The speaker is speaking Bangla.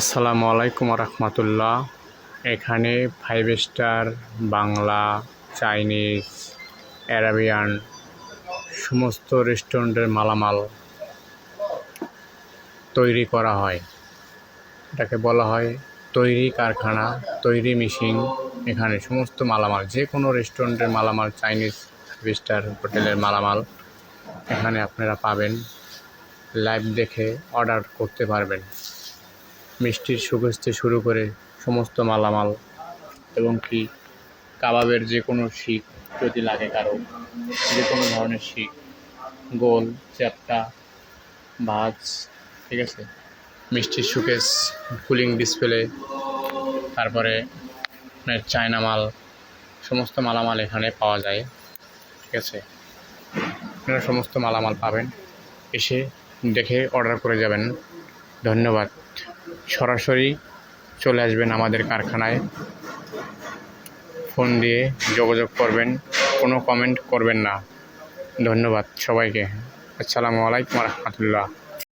আসসালামু আলাইকুম রহমতুল্লাহ এখানে five star Bangla Chinese Arabian সমস্ত রেস্টুরেন্টের মালামাল তৈরি করা হয়। এটাকে বলা হয় তৈরি কারখানা, তৈরি মেশিন এখানে সমস্ত মালামাল যে কোনো রেস্টুরেন্টের মালামাল চাইনিজ ফাইভ স্টার হোটেলের মালামাল, এখানে আপনারা পাবেন। লাইভ দেখে অর্ডার করতে পারবেন। মিষ্টির সুগোজ থেকে শুরু করে সমস্ত মালামাল এবং কি কাবাবের যে কোনো শিক যদি লাগে কারও, যে কোনো ধরনের শিক, গোল, চ্যাপটা, ভাজ, ঠিক আছে? মিষ্টির সুকেস কুলিং ডিসপ্লে, তারপরে চায়না মাল, সমস্ত মালামাল এখানে পাওয়া যায়, ঠিক আছে? আপনারা সমস্ত মালামাল পাবেন, এসে দেখে অর্ডার করে যাবেন। ধন্যবাদ। সরাসরি চলে আসবেন আমাদের কারখানায়। ফোন দিয়ে যোগাযোগ করবেন, কোনো কমেন্ট করবেন না। ধন্যবাদ সবাইকে। আসসালামু আলাইকুম রহমতুল্লাহ।